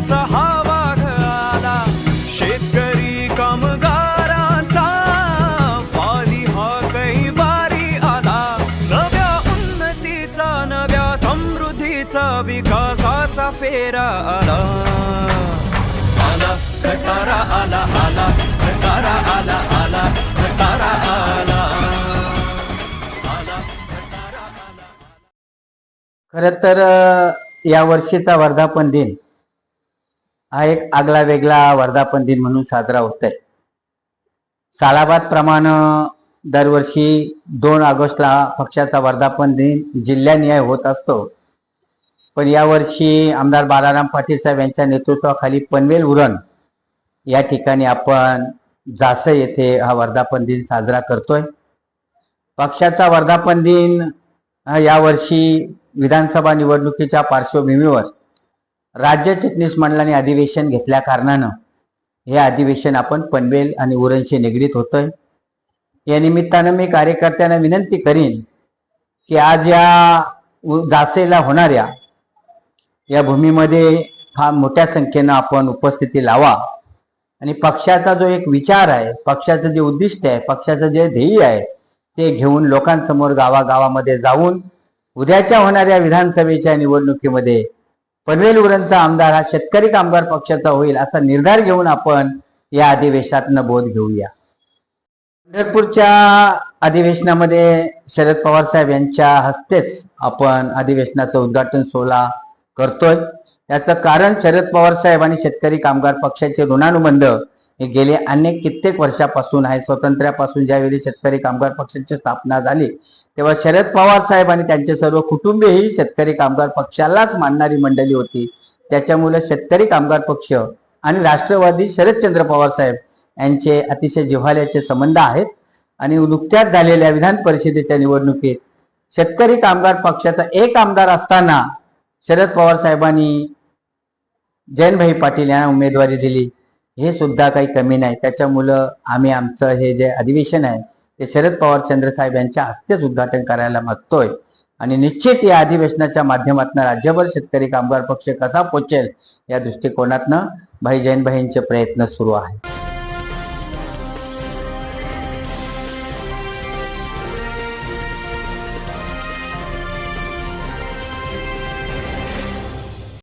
मुक्तीचा हा वाघ आला. शेतकरी कामगारांचा पाली हा कैवारी आला. नव्या उन्नतीचा नव्या समृद्धीचा विकासाचा फेरा आला. आला कटारा आला आला कटारा आला आला कटारा आला. खरं तर या वर्षीचा वर्धापन दिन हा एक आगला वेगळा वर्धापन दिन म्हणून साजरा होत आहे सालाबाद प्रमाणे दरवर्षी दोन ऑगस्टला पक्षाचा वर्धापन दिन जिल्ह्यानिहाय होत असतो. पण यावर्षी आमदार बालाराम पाटील साहेब यांच्या नेतृत्वाखाली पनवेल उरण या ठिकाणी आपण जासई येथे हा वर्धापन दिन साजरा करतोय. पक्षाचा वर्धापन दिन यावर्षी विधानसभा निवडणुकीच्या पार्श्वभूमीवर राज्य चिटणीस मंडळाने अधिवेशन घेतल्या कारणानं हे अधिवेशन आपण पनवेल आणि उरणशी निगडीत होतोय. या निमित्तानं मी कार्यकर्त्यांना विनंती करीन की आज या उ- जासेला होणाऱ्या या भूमीमध्ये फार मोठ्या संख्येनं आपण उपस्थिती लावा. आणि पक्षाचा जो एक विचार आहे पक्षाचं जे उद्दिष्ट आहे पक्षाचं जे ध्येय आहे ते घेऊन लोकांसमोर गावागावामध्ये जाऊन उद्याच्या होणाऱ्या विधानसभेच्या निवडणुकीमध्ये पनवेल उरणचा आमदार हा शेतकरी कामगार पक्षाचा होईल असा निर्धार घेऊन आपण या अधिवेशनातनं बोध घेऊया. पंढरपूरच्या अधिवेशनामध्ये शरद पवार साहेब यांच्या हस्तेच आपण अधिवेशनाचं उद्घाटन सोहळा करतोय. याचं कारण शरद पवार साहेब आणि शेतकरी कामगार पक्षाचे ऋणानुबंध हे गेले अनेक कित्येक वर्षापासून आहे. स्वातंत्र्यापासून ज्यावेळी शेतकरी कामगार पक्षाची स्थापना झाली तेव्हा शरद पवार साहेब आणि त्यांचे सर्व कुटुंबीय ही शेतकरी कामगार पक्षालाच मानणारी मंडळी होती. त्याच्यामुळे शेतकरी कामगार पक्ष आणि राष्ट्रवादी शरदचंद्र पवार साहेब यांचे अतिशय जिव्हाळ्याचे संबंध आहेत. आणि नुकत्याच झालेल्या विधान परिषदेच्या निवडणुकीत शेतकरी कामगार पक्षाचा एक आमदार असताना शरद पवार साहेबांनी जयनभाई पाटील यांना उमेदवारी दिली. हे सुद्धा काही कमी नाही. त्याच्यामुळं आम्ही आमचं हे जे अधिवेशन आहे ते शरद पवार चंद्र साहेब यांच्या हस्तेच उद्घाटन करायला मागतोय आणि निश्चित या अधिवेशनाच्या माध्यमातून राज्यभर शेतकरी कामगार पक्ष कसा पोचेल या दृष्टिकोनातनं भाई जैन भाईंचे प्रयत्न सुरू आहेत.